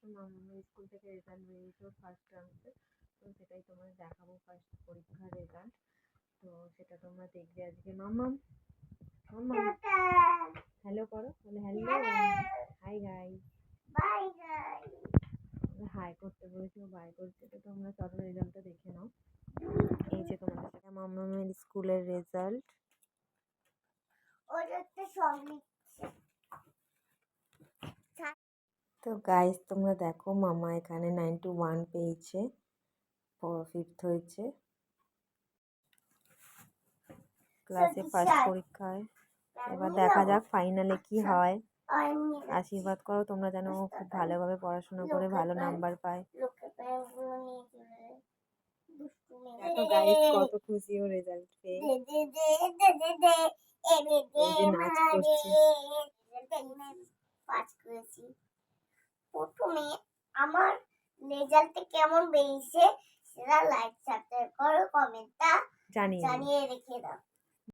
School থেকে result বেরিয়েছে first টার্মসে তো। সেটাই তোমাদের দেখাবো ফার্স্ট পরীক্ষার রেজাল্ট তো সেটা তোমরা দেখবে আজকে। মামাম মামাম হ্যালো করো বলে hello hi guy bye guys hi করতে বলেছি বাই করছে। তো তোমরা চলো রেজাল্টটা দেখে নাও। এই যে তোমাদের সাথে মামামের স্কুলের রেজাল্ট ওটাতে সব তো গাইস তোমরা দেখো মামা এখানে নাইনটি ওয়ান পেয়েছে ফিফথ হয়েছে। ক্লাসে ফার্স্ট পরীক্ষায়। এবার দেখা যাক ফাইনালে কি হয়। আশীর্বাদ করো তোমরা যেন খুব ভালোভাবে পড়াশোনা করে ভালো নাম্বার পায়। কত খুশি ও রেজাল্ট পেয়ে। নাচ করছে। প্রথমে আমার রেজাল্টে কেমন বেরিয়েছে সেটা লাইক সাবস্ক্রাইব করো কমেন্টটা জানিয়ে রেখে দাও।